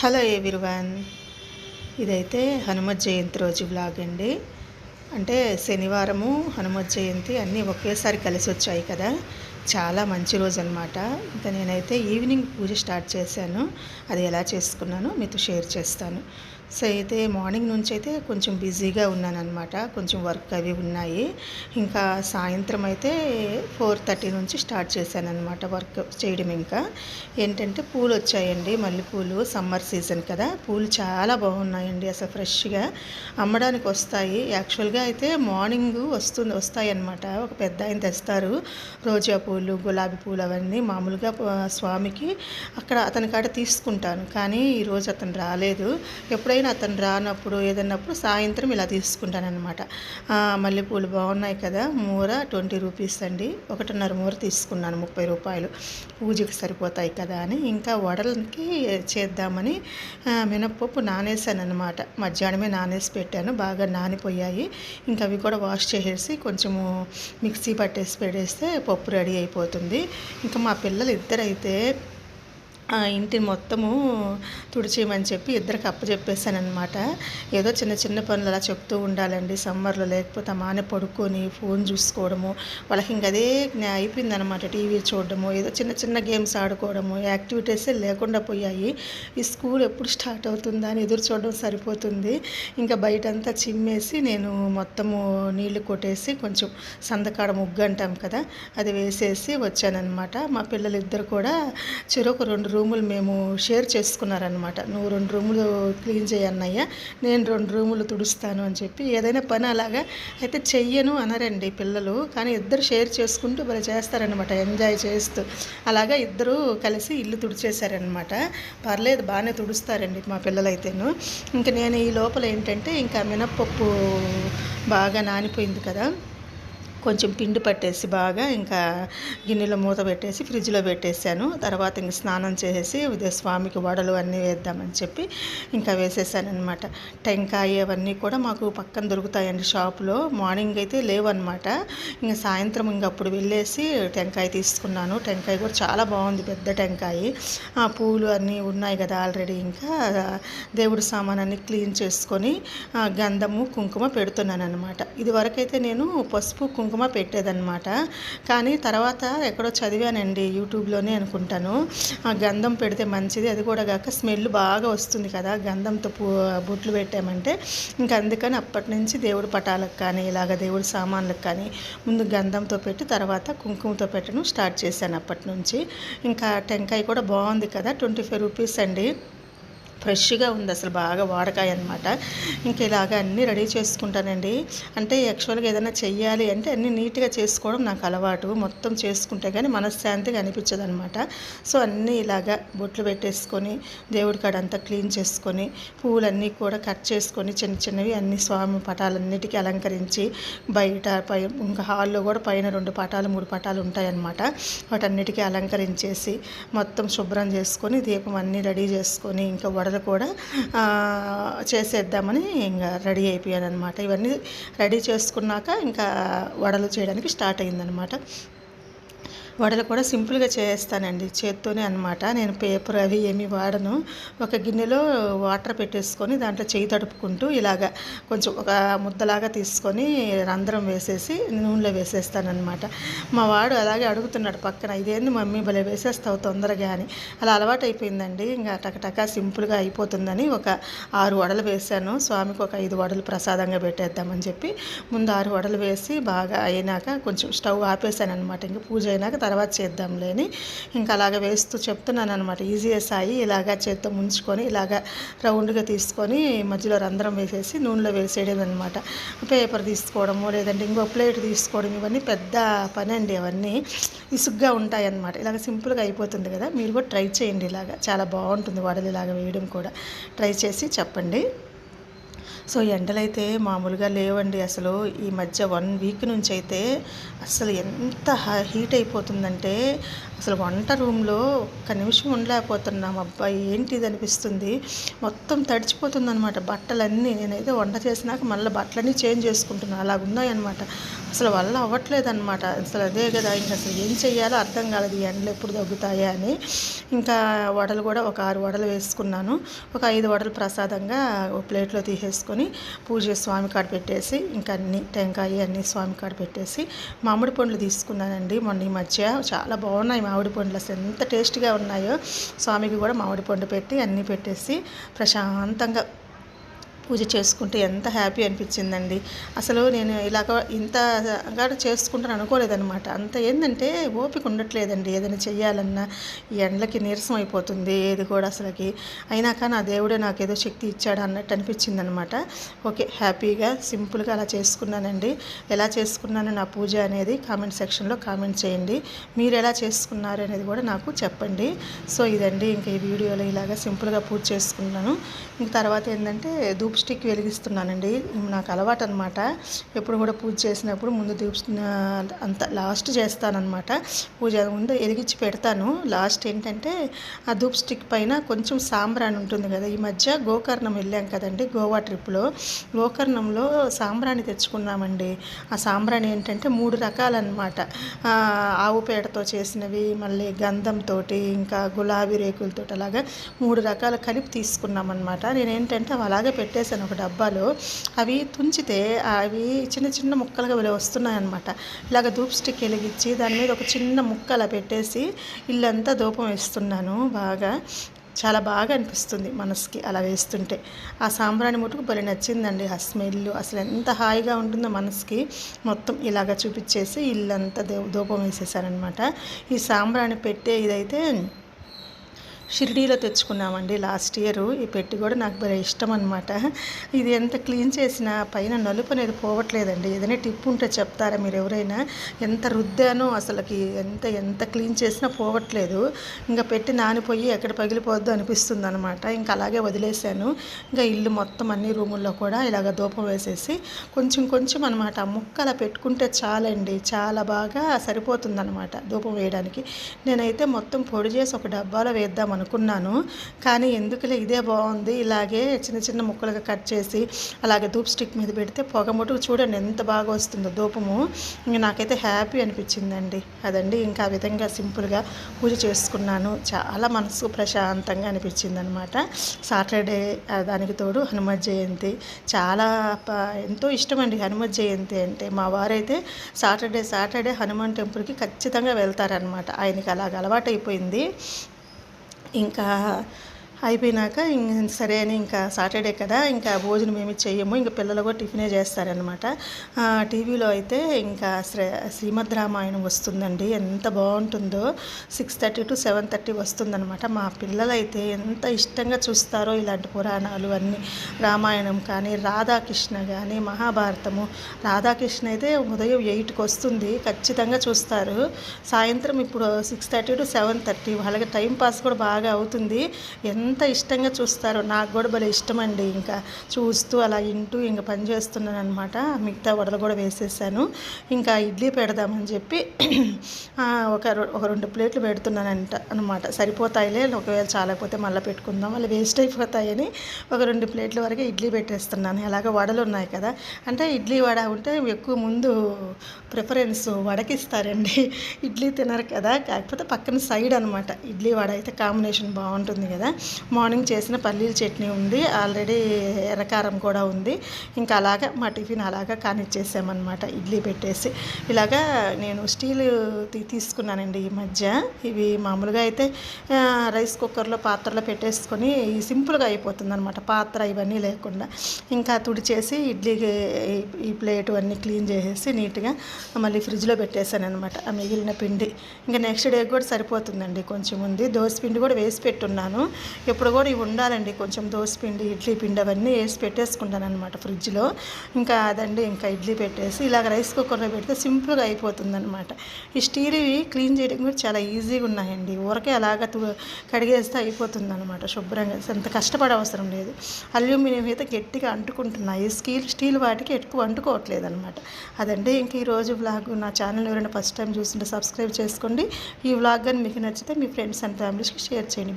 Hello everyone. ఇదైతే హనుమత్ జయంతి రోజు blog అండి. అంటే శనివారము హనుమత్ జయంతి అన్నీ ఒకేసారి కలిసి వచ్చాయి కదా. చాలా మంచి రోజు అనమాట ఇంకా నేనైతే ఈవినింగ్ పూజ స్టార్ట్ చేశాను. అది ఎలా చేసుకున్నానో మీతో షేర్ చేస్తాను. సో అయితే మార్నింగ్ నుంచి అయితే కొంచెం బిజీగా ఉన్నాను అనమాట కొంచెం వర్క్ అవి ఉన్నాయి. ఇంకా సాయంత్రం అయితే ఫోర్ థర్టీ నుంచి స్టార్ట్ చేశాను వర్క్ చేయడం ఇంకా. ఏంటంటే పూలు వచ్చాయండి మల్లెపూలు సమ్మర్ సీజన్ కదా. పూలు చాలా బాగున్నాయండి అసలు ఫ్రెష్గా. అమ్మడానికి వస్తాయి. యాక్చువల్గా అయితే మార్నింగ్ వస్తుంది వస్తాయి అనమాట ఒక పెద్ద ఆయన తెస్తారు రోజా పూలు గులాబీ పూలు అవన్నీ. మామూలుగా స్వామికి అక్కడ అతని కాడ తీసుకుంటాను. కానీ ఈరోజు అతను రాలేదు. ఎప్పుడైనా అతను రానప్పుడు ఏదన్నప్పుడు సాయంత్రం ఇలా తీసుకుంటాను అనమాట మల్లెపూలు బాగున్నాయి కదా మూర ట్వంటీ రూపీస్ అండి. ఒకటిన్నర మూర తీసుకున్నాను ముప్పై రూపాయలు. పూజకి సరిపోతాయి కదా అని ఇంకా వడలకి చేద్దామని మినప్పప్పు నానేసాను అనమాట మధ్యాహ్నమే నానేసి పెట్టాను బాగా నానిపోయాయి. ఇంకా అవి కూడా వాష్ చేసేసి కొంచెము మిక్సీ పట్టేసి పెడేస్తే పప్పు రెడీ అయిపోతుంది. ఇంకా మా పిల్లలు ఇద్దరైతే ఇంటి మొత్తము తుడిచేయమని చెప్పి ఇద్దరికి అప్పచెప్పేసాను అనమాట ఏదో చిన్న చిన్న పనులు అలా చెప్తూ ఉండాలండి సమ్మర్లో లేకపోతే మానే పడుకొని ఫోన్ చూసుకోవడము వాళ్ళకి ఇంక అదే జ్ఞా- అయిపోయిందనమాట టీవీ చూడడము ఏదో చిన్న చిన్న గేమ్స్ ఆడుకోవడము యాక్టివిటీసే లేకుండా పోయాయి. ఈ స్కూల్ ఎప్పుడు స్టార్ట్ అవుతుందా అని ఎదురు చూడడం సరిపోతుంది. ఇంకా బయటంతా చిమ్మేసి నేను మొత్తము నీళ్ళు కొట్టేసి కొంచెం సందకాడ ముగ్గు అంటాం కదా అది వేసేసి వచ్చానన్నమాట. మా పిల్లలు ఇద్దరు కూడా చెరొక రెండు రూములు మేము షేర్ చేసుకున్నారనమాట నువ్వు రెండు రూములు క్లీన్ చేయన్నయ్యా నేను రెండు రూములు తుడుస్తాను అని చెప్పి ఏదైనా పని అలాగా అయితే చెయ్యను అనరండి పిల్లలు. కానీ ఇద్దరు షేర్ చేసుకుంటూ మరి చేస్తారనమాట ఎంజాయ్ చేస్తూ. అలాగా ఇద్దరు కలిసి ఇల్లు తుడిచేశారనమాట పర్లేదు బాగానే తుడుస్తారండి మా పిల్లలైతేను. ఇంకా నేను ఈ లోపల ఏంటంటే ఇంకా మినప్పప్పు బాగా నానిపోయింది కదా. కొంచెం పిండి పట్టేసి బాగా ఇంకా గిన్నెలో మూత పెట్టేసి ఫ్రిడ్జ్లో పెట్టేశాను తర్వాత ఇంక స్నానం చేసేసి ఉదయ స్వామికి వడలు అన్నీ వేద్దామని చెప్పి ఇంకా వేసేసాను అనమాట టెంకాయ అవన్నీ కూడా మాకు పక్కన దొరుకుతాయండి షాపులో. మార్నింగ్ అయితే లేవన్నమాట. ఇంకా సాయంత్రం ఇంక అప్పుడు వెళ్ళేసి టెంకాయ తీసుకున్నాను. టెంకాయ కూడా చాలా బాగుంది పెద్ద టెంకాయ. ఆ పూలు అన్నీ ఉన్నాయి కదా ఆల్రెడీ ఇంకా. దేవుడి సామానాన్ని క్లీన్ చేసుకొని గంధము కుంకుమ పెడుతున్నాను అనమాట ఇదివరకైతే నేను పసుపు కుంకుమ కుంకుమ పెట్టేదన్నమాట. కానీ తర్వాత ఎక్కడో చదివానండి యూట్యూబ్లోనే అనుకుంటాను. ఆ గంధం పెడితే మంచిది అది కూడా కాక స్మెల్ బాగా వస్తుంది కదా గంధంతో బుట్లు బొట్లు పెట్టామంటే ఇంకా అందుకని అప్పటి నుంచి దేవుడి పటాలకు కానీ ఇలాగ దేవుడి సామాన్లకు కానీ ముందు గంధంతో పెట్టి తర్వాత కుంకుమతో పెట్టడం స్టార్ట్ చేశాను అప్పటి నుంచి. ఇంకా టెంకాయ కూడా బాగుంది కదా ట్వంటీ ఫైవ్ రూపీస్ అండి. ఫ్రెష్గా ఉంది అసలు బాగా వాడకాయ అనమాట ఇంక ఇలాగ అన్నీ రెడీ చేసుకుంటానండి. అంటే యాక్చువల్గా ఏదైనా చెయ్యాలి అంటే అన్నీ నీట్గా చేసుకోవడం నాకు అలవాటు. మొత్తం చేసుకుంటే కానీ మనశ్శాంతిగా అనిపించదు అనమాట సో అన్నీ ఇలాగా బొట్లు పెట్టేసుకొని దేవుడి కాడ అంతా క్లీన్ చేసుకొని పూలన్నీ కూడా కట్ చేసుకొని చిన్న చిన్నవి అన్ని స్వామి పటాలన్నిటికీ అలంకరించి బయట పై ఇంకా హాల్లో కూడా పైన రెండు పటాలు మూడు పటాలు ఉంటాయన్నమాట. వాటన్నిటికీ అలంకరించేసి మొత్తం శుభ్రం చేసుకొని దీపం అన్నీ రెడీ చేసుకొని ఇంకా వడలు కూడా చేసేద్దామని ఇంకా రెడీ అయిపోయాను అనమాట ఇవన్నీ రెడీ చేసుకున్నాక ఇంకా వడలు చేయడానికి స్టార్ట్ అయిందనమాట వడలు కూడా సింపుల్గా చేస్తానండి చేత్తోనే అనమాట నేను పేపర్ అవి ఏమి వాడను. ఒక గిన్నెలో వాటర్ పెట్టేసుకొని దాంట్లో చేయి తడుపుకుంటూ ఇలాగ కొంచెం ఒక ముద్దలాగా తీసుకొని రంధ్రం వేసేసి నూనెలో వేసేస్తానమాట మా వాడు అలాగే అడుగుతున్నాడు పక్కన ఇదేంది మమ్మీ భలే వేసేస్తావు తొందరగా అని. అలా అలవాటు అయిపోయిందండి ఇంకా టకటక సింపుల్గా అయిపోతుందని ఒక ఆరు వడలు వేశాను. స్వామికి ఒక ఐదు వడలు ప్రసాదంగా పెట్టేద్దామని చెప్పి ముందు ఆరు వడలు వేసి బాగా అయినాక కొంచెం స్టవ్ ఆపేసాను అనమాట ఇంకా పూజ అయినాక తర్వాత చేద్దాంలే అని ఇంకా అలాగ వేస్తూ చెప్తున్నాను అనమాట ఈజీగా సాయి ఇలాగా చేత్తో ముంచుకొని ఇలాగ రౌండ్గా తీసుకొని మధ్యలో రంధ్రం వేసేసి నూనెలో వేసేయడం అనమాట పేపర్ తీసుకోవడము లేదంటే ఇంకో ప్లేట్ తీసుకోవడం ఇవన్నీ పెద్ద పని అండి అవన్నీ. ఇసుగ్గా ఉంటాయి అన్నమాట ఇలాగ సింపుల్గా అయిపోతుంది కదా. మీరు కూడా ట్రై చేయండి ఇలాగ. చాలా బాగుంటుంది వడలు ఇలాగ వేయడం కూడా. ట్రై చేసి చెప్పండి. సో ఎండలైతే మామూలుగా లేవండి. అసలు ఈ మధ్య వన్ వీక్ నుంచి అయితే అసలు ఎంత హ- హీట్ అయిపోతుందంటే అసలు వంట రూమ్లో ఒక్క నిమిషం ఉండలేకపోతున్నాం. అబ్బాయి ఏంటిది అనిపిస్తుంది? మొత్తం తడిచిపోతుంది అనమాట బట్టలన్నీ నేనైతే వంట చేసినాక మళ్ళీ బట్టలన్నీ చేంజ్ చేసుకుంటున్నాను అలాగున్నాయి అనమాట అసలు వల్ల అవ్వట్లేదు అనమాట అసలు అదే కదా ఇంకా అసలు ఏం చెయ్యాలో అర్థం కాలేదు ఎండలు ఎప్పుడు తగ్గుతాయా అని. ఇంకా వడలు కూడా ఒక ఆరు వడలు వేసుకున్నాను. ఒక ఐదు వడలు ప్రసాదంగా ఒక ప్లేట్లో తీసేసుకొని పూజ స్వామి కాడ పెట్టేసి ఇంకా అన్ని టెంకాయ అన్ని స్వామి కాడ పెట్టేసి మామిడి పండ్లు తీసుకున్నానండి మొన్న ఈ మధ్య. చాలా బాగున్నాయి మామిడి పండ్లు. అసలు ఎంత టేస్ట్గా ఉన్నాయో స్వామికి కూడా మామిడి పండు పెట్టి అన్నీ పెట్టేసి ప్రశాంతంగా పూజ చేసుకుంటే ఎంత హ్యాపీ అనిపించిందండి. అసలు నేను ఇలాగ ఇంతగా చేసుకుంటాను అనుకోలేదనమాట అంత ఏంటంటే ఓపిక ఉండట్లేదండి. ఏదైనా చెయ్యాలన్నా ఈ ఎండలకి నీరసం అయిపోతుంది ఏది కూడా అసలుకి. అయినాక నా దేవుడే నాకు ఏదో శక్తి ఇచ్చాడు అన్నట్టు అనిపించింది అనమాట ఓకే హ్యాపీగా సింపుల్గా అలా చేసుకున్నానండి. ఎలా చేసుకున్నాను నా పూజ అనేది కామెంట్ సెక్షన్లో కామెంట్ చేయండి. మీరు ఎలా చేసుకున్నారు అనేది కూడా నాకు చెప్పండి. సో ఇదండి ఇంకా ఈ వీడియోలో ఇలాగా సింపుల్గా పూజ చేసుకున్నాను. ఇంక తర్వాత ఏంటంటే ధూప్ స్టిక్ వెలిగిస్తున్నానండి. నాకు అలవాటు అనమాట ఎప్పుడు కూడా పూజ చేసినప్పుడు ముందు ధూప్ అంత లాస్ట్ చేస్తానన్నమాట. పూజ ముందు వెలిగించి పెడతాను. లాస్ట్ ఏంటంటే ఆ ధూప్ స్టిక్ పైన కొంచెం సాంబ్రాణి ఉంటుంది కదా. ఈ మధ్య గోకర్ణం వెళ్ళాం కదండి గోవా ట్రిప్లో. గోకర్ణంలో సాంబ్రాణి తెచ్చుకున్నామండి. ఆ సాంబ్రాణి ఏంటంటే మూడు రకాలన్నమాట. ఆవు పేడతో చేసినవి మళ్ళీ గంధంతో ఇంకా గులాబీ రేకులతో అలాగా మూడు రకాల కలిపి తీసుకున్నాం అనమాట నేనేంటంటే అవి అలాగే పెట్టేశాను ఒక డబ్బాలో. అవి తుంచితే అవి చిన్న చిన్న ముక్కలుగా వస్తున్నాయి అనమాట ఇలాగ ధూప్ స్టిక్ వెలిగించి దాని మీద ఒక చిన్న ముక్క అలా పెట్టేసి ఇల్లంతా ధూపం వేస్తున్నాను బాగా. చాలా బాగా అనిపిస్తుంది మనసుకి అలా వేస్తుంటే. ఆ సాంబ్రాణి ముట్టుకు భలే నచ్చిందండి ఆ స్మెల్ అసలు ఎంత హాయిగా ఉంటుందో మనసుకి. మొత్తం ఇలాగ చూపించేసి ఇల్లంతా దూపం వేసేసారనమాట ఈ సాంబ్రాణి పెట్టే ఇదైతే షిరిడీలో తెచ్చుకున్నామండి లాస్ట్ ఇయర్. ఈ పెట్టి కూడా నాకు భలే ఇష్టం అనమాట ఇది ఎంత క్లీన్ చేసినా పైన నలుపు అనేది పోవట్లేదండి. ఏదైనా టిప్ ఉంటే చెప్తారా మీరు ఎవరైనా? ఎంత రుద్దానో అసలుకి ఎంత ఎంత క్లీన్ చేసినా పోవట్లేదు. ఇంకా పెట్టి నానిపోయి ఎక్కడ పగిలిపోద్దు అనిపిస్తుంది అనమాట ఇంకా అలాగే వదిలేశాను. ఇంకా ఇల్లు మొత్తం అన్ని రూముల్లో కూడా ఇలాగ ధూపం వేసేసి కొంచెం కొంచెం అనమాట ముక్క అలా పెట్టుకుంటే చాలండి. చాలా బాగా సరిపోతుంది అనమాట ధూపం వేయడానికి. నేనైతే మొత్తం పొడి చేసి ఒక డబ్బాలో వేద్దాం అనుకున్నాను. కానీ ఎందుకులే ఇదే బాగుంది. ఇలాగే చిన్న చిన్న ముక్కలుగా కట్ చేసి అలాగే ధూప్ స్టిక్ మీద పెడితే పొగ ముటుకు చూడండి ఎంత బాగా వస్తుందో ధూపము. ఇంక నాకైతే హ్యాపీ అనిపించిందండి. అదండి ఇంకా ఆ విధంగా సింపుల్గా పూజ చేసుకున్నాను. చాలా మనసు ప్రశాంతంగా అనిపించింది అనమాట సాటర్డే దానికి తోడు హనుమత్ జయంతి. చాలా ఎంతో ఇష్టం అండి హనుమత్ జయంతి అంటే. మా వారైతే సాటర్డే సాటర్డే హనుమాన్ టెంపుల్కి ఖచ్చితంగా వెళ్తారనమాట. ఆయనకి అలాగ అలవాటు అయిపోయింది ఇంకా అయిపోయినాక సరే అని ఇంకా సాటర్డే కదా ఇంకా భోజనం ఏమి చెయ్యము ఇంకా పిల్లలు కూడా టిఫినే చేస్తారనమాట టీవీలో అయితే ఇంకా శ్రే శ్రీమద్ రామాయణం వస్తుందండి ఎంత బాగుంటుందో. Six thirty to seven thirty వస్తుందనమాట మా పిల్లలైతే ఎంత ఇష్టంగా చూస్తారో ఇలాంటి పురాణాలు అన్నీ. రామాయణం కానీ రాధాకృష్ణ కానీ మహాభారతము. రాధాకృష్ణ అయితే ఉదయం ఎయిట్కి వస్తుంది ఖచ్చితంగా చూస్తారు. సాయంత్రం ఇప్పుడు six thirty to seven thirty వాళ్ళకి టైం పాస్ కూడా బాగా అవుతుంది. ఎంత ఎంత ఇష్టంగా చూస్తారో నాకు కూడా భలే ఇష్టం అండి ఇంకా చూస్తూ అలా ఇంటూ ఇంకా పని చేస్తున్నాను అనమాట మిగతా వడలు కూడా వేసేసాను. ఇంకా ఇడ్లీ పెడదామని చెప్పి ఒక ఒక రెండు ప్లేట్లు పెడుతున్నానంట అనమాట సరిపోతాయిలే ఒకవేళ చాలకపోతే మళ్ళీ పెట్టుకుందాం. మళ్ళీ వేస్ట్ అయిపోతాయని ఒక రెండు ప్లేట్ల వరకు ఇడ్లీ పెట్టేస్తున్నాను. అలాగే వడలు ఉన్నాయి కదా. అంటే ఇడ్లీ వడ ఉంటే ఎక్కువ ముందు ప్రిఫరెన్స్ వడకిస్తారండి ఇడ్లీ తినరు కదా. కాకపోతే పక్కన సైడ్ అనమాట ఇడ్లీ వడ అయితే కాంబినేషన్ బాగుంటుంది కదా. మార్నింగ్ చేసిన పల్లీల చట్నీ ఉంది. ఆల్రెడీ ఎర్రకారం కూడా ఉంది. ఇంకా అలాగా మా టిఫిన్ అలాగా కానిచ్చేసామన్నమాట. ఇడ్లీ పెట్టేసి. ఇలాగా నేను స్టీల్ తీసుకున్నానండి ఈ మధ్య. ఇవి మామూలుగా అయితే రైస్ కుక్కర్లో పాత్రలో పెట్టేసుకొని సింపుల్గా అయిపోతుందనమాట పాత్ర ఇవన్నీ లేకుండా. ఇంకా తుడిచేసి ఇడ్లీకి ఈ ప్లేట్ అన్నీ క్లీన్ చేసేసి నీట్గా మళ్ళీ ఫ్రిడ్జ్లో పెట్టేశాను అనమాట ఆ మిగిలిన పిండి. ఇంకా నెక్స్ట్ డే కూడా సరిపోతుందండి కొంచెం ఉంది. దోశ పిండి కూడా వేసి పెట్టున్నాను. ఎప్పుడు కూడా ఇవి ఉండాలండి. కొంచెం దోశ పిండి ఇడ్లీ పిండి అవన్నీ వేసి పెట్టేసుకుంటాను అనమాట ఫ్రిడ్జ్లో. ఇంకా అదండి ఇంకా ఇడ్లీ పెట్టేసి ఇలాగ రైస్ కుక్కర్లో పెడితే సింపుల్గా అయిపోతుంది అనమాట ఈ స్టీల్ క్లీన్ చేయడం కూడా చాలా ఈజీగా ఉన్నాయండి. ఊరకే అలాగ కడిగేస్తే అయిపోతుంది అనమాట శుభ్రంగా అంత కష్టపడే అవసరం లేదు. అల్యూమినియం అయితే గట్టిగా అంటుకుంటున్నాయి స్టీల్ స్టీల్ వాటికి ఎక్కువ అంటుకోవట్లేదు అనమాట అదండి ఇంక ఈరోజు వ్లాగ్ నా ఛానల్ ఎవరైనా ఫస్ట్ టైం చూస్తుంటే సబ్స్క్రైబ్ చేసుకోండి. ఈ వ్లాగ్ కానీ మీకు నచ్చితే మీ ఫ్రెండ్స్ అండ్ ఫ్యామిలీస్కి షేర్ చేయండి.